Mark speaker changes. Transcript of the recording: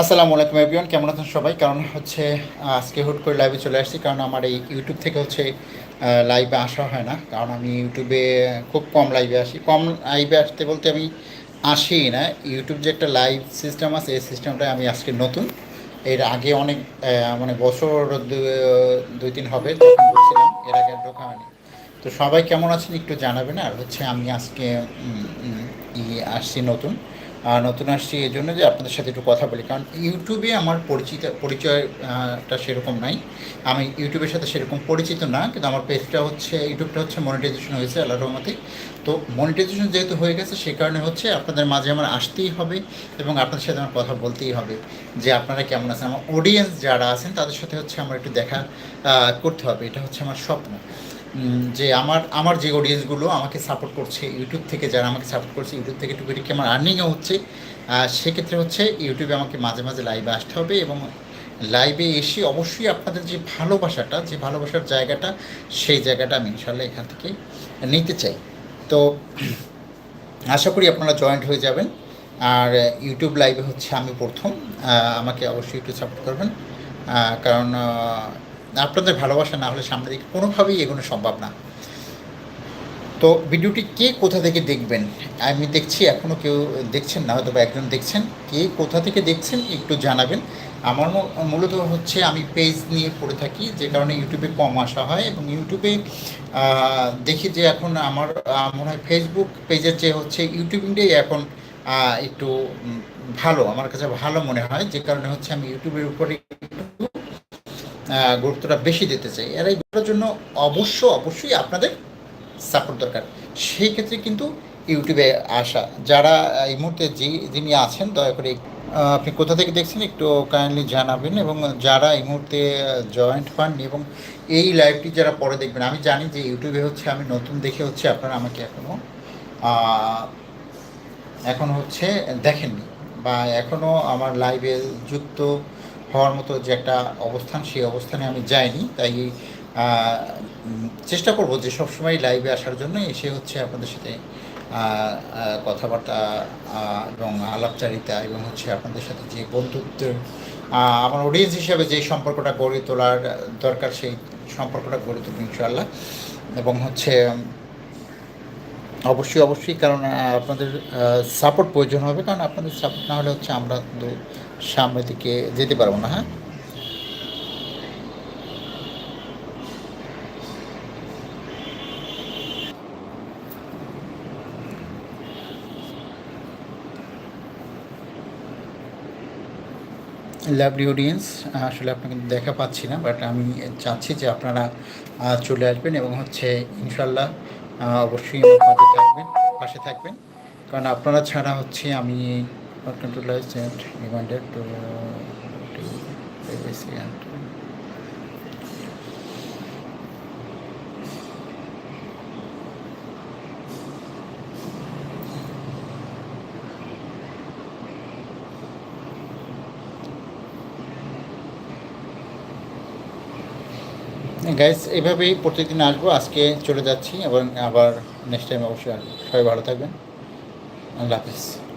Speaker 1: আসসালামু আলাইকুম এভরিওয়ান কেমন আছেন সবাই? কারণ হচ্ছে আজকে হুট করে লাইভে চলে আসছি, কারণ আমার এই ইউটিউব থেকে হচ্ছে লাইভে আসা হয় না। কারণ আমি ইউটিউবে খুব কম লাইভে আসি। কম লাইভে আসতে বলতে আমি আসি না। ইউটিউব যে একটা লাইভ সিস্টেম আছে, এই সিস্টেমটা আমি আজকে নতুন। এর আগে অনেক মানে বছর দুই তিন হবে তখন করছিলাম এর আগে ঢোকা হয়নি। তো সবাই কেমন আছেন একটু জানাবেন। আর হচ্ছে আমি আজকে আসছি নতুন। নতুন আসছি, এই জন্য যে আপনাদের সাথে একটু কথা বলি। কারণ ইউটিউবে আমার পরিচিত, পরিচয়টা সেরকম নাই। আমি ইউটিউবের সাথে সেরকম পরিচিত না, কিন্তু আমার পেজটা হচ্ছে, ইউটিউবটা হচ্ছে মনিটাইজেশন হয়েছে, আল্লাহ রহমতে। তো মনিটাইজেশন যেহেতু হয়ে গেছে, সে কারণে হচ্ছে আপনাদের মাঝে আমার আসতেই হবে এবং আপনাদের সাথে আমার কথা বলতেই হবে যে আপনারা কেমন আছেন। আমার অডিয়েন্স যারা আছেন, তাদের সাথে হচ্ছে আমার একটু দেখা করতে হবে। এটা হচ্ছে আমার স্বপ্ন। যে আমার আমার যে অডিয়েন্সগুলো আমাকে সাপোর্ট করছে ইউটিউব থেকে, যারা আমাকে সাপোর্ট করছে ইউটিউব থেকে টুকিটি কি আমার আর্নিংও হচ্ছে সেক্ষেত্রে হচ্ছে ইউটিউবে আমাকে মাঝে মাঝে লাইভে আসতে হবে এবং লাইভে এসে অবশ্যই আপনাদের যে ভালোবাসাটা, যে ভালোবাসার জায়গাটা, সেই জায়গাটা আমি ইনশাল্লাহ এখান থেকে নিতে চাই। তো আশা করি আপনারা জয়েন্ট হয়ে যাবেন। আর ইউটিউব লাইভে হচ্ছে আমি প্রথম আমাকে অবশ্যই একটু সাপোর্ট করবেন। কারণ আপনাদের ভালোবাসা না হলে সামনে দিকে কোনোভাবেই এগোনো সম্ভব না। তো ভিডিওটি কে কোথা থেকে দেখবেন? আমি দেখছি এখনও কেউ দেখছেন না হয়তো বা একজন দেখছেন। কে কোথা থেকে দেখছেন একটু জানাবেন। আমার মূলত হচ্ছে আমি পেজ নিয়ে পড়ে থাকি, যে কারণে ইউটিউবে কম আসা হয় এবং ইউটিউবে দেখি যে এখন আমার মনে হয় ফেসবুক পেজের যে হচ্ছে ইউটিউবটাই এখন একটু ভালো, আমার কাছে ভালো মনে হয়। যে কারণে হচ্ছে আমি ইউটিউবের উপরে গুরুত্বটা বেশি দিতে চাই। আর এই গুলোর জন্য অবশ্য, অবশ্যই আপনাদের সাপোর্ট দরকার। সেই ক্ষেত্রে কিন্তু ইউটিউবে আসা, যারা এই মুহূর্তে যে, যিনি আছেন, দয়া করে আপনি কোথা থেকে দেখছেন একটু কাইন্ডলি জানাবেন এবং যারা এই মুহূর্তে জয়েন্ট হননি এবং এই লাইভটি যারা পরে দেখবেন, আমি জানি যে ইউটিউবে হচ্ছে, আমি নতুন দেখে হচ্ছে আপনারা আমাকে এখনও এখন হচ্ছে দেখেননি বা এখনও আমার লাইভে যুক্ত হওয়ার মতো যে একটা অবস্থান, সেই অবস্থানে আমি যাইনি। তাই চেষ্টা করব যে সবসময় লাইভে আসার জন্য এসে হচ্ছে আপনাদের সাথে কথাবার্তা এবং আলাপচারিতা এবং হচ্ছে আপনাদের সাথে যে বন্ধুত্বের আমার অডিয়েন্স হিসাবে যে সম্পর্কটা গড়ে তোলার দরকার, সেই সম্পর্কটা গড়ে তুলব ইনশাআল্লাহ। এবং হচ্ছে অবশ্যই অবশ্যই, কারণ আপনাদের সাপোর্ট প্রয়োজন হবে, কারণ আপনাদের সাপোর্ট না হলে হচ্ছে আমরা কিন্তু সামনের দিকে যেতে পারব না হ্যাঁ? লাভলি অডিয়েন্স আসলে আপনাকে দেখা পাচ্ছি না বাট আমি চাচ্ছি যে আপনারা চলে আসবেন এবং হচ্ছে ইনশাল্লাহ অবশ্যই আমার থাকবেন পাশে থাকবেন কারণ আপনারা ছাড়া হচ্ছে আমি কন্ট্রোলাইজ রিমাইন্ডার টু গাইস এভাবেই প্রত্যেকদিন আসব। আজকে চলে যাচ্ছি এবং আবার নেক্সট টাইম অবশ্যই আসব। সবাই ভালো থাকবেন। আল্লাহ হাফিজ।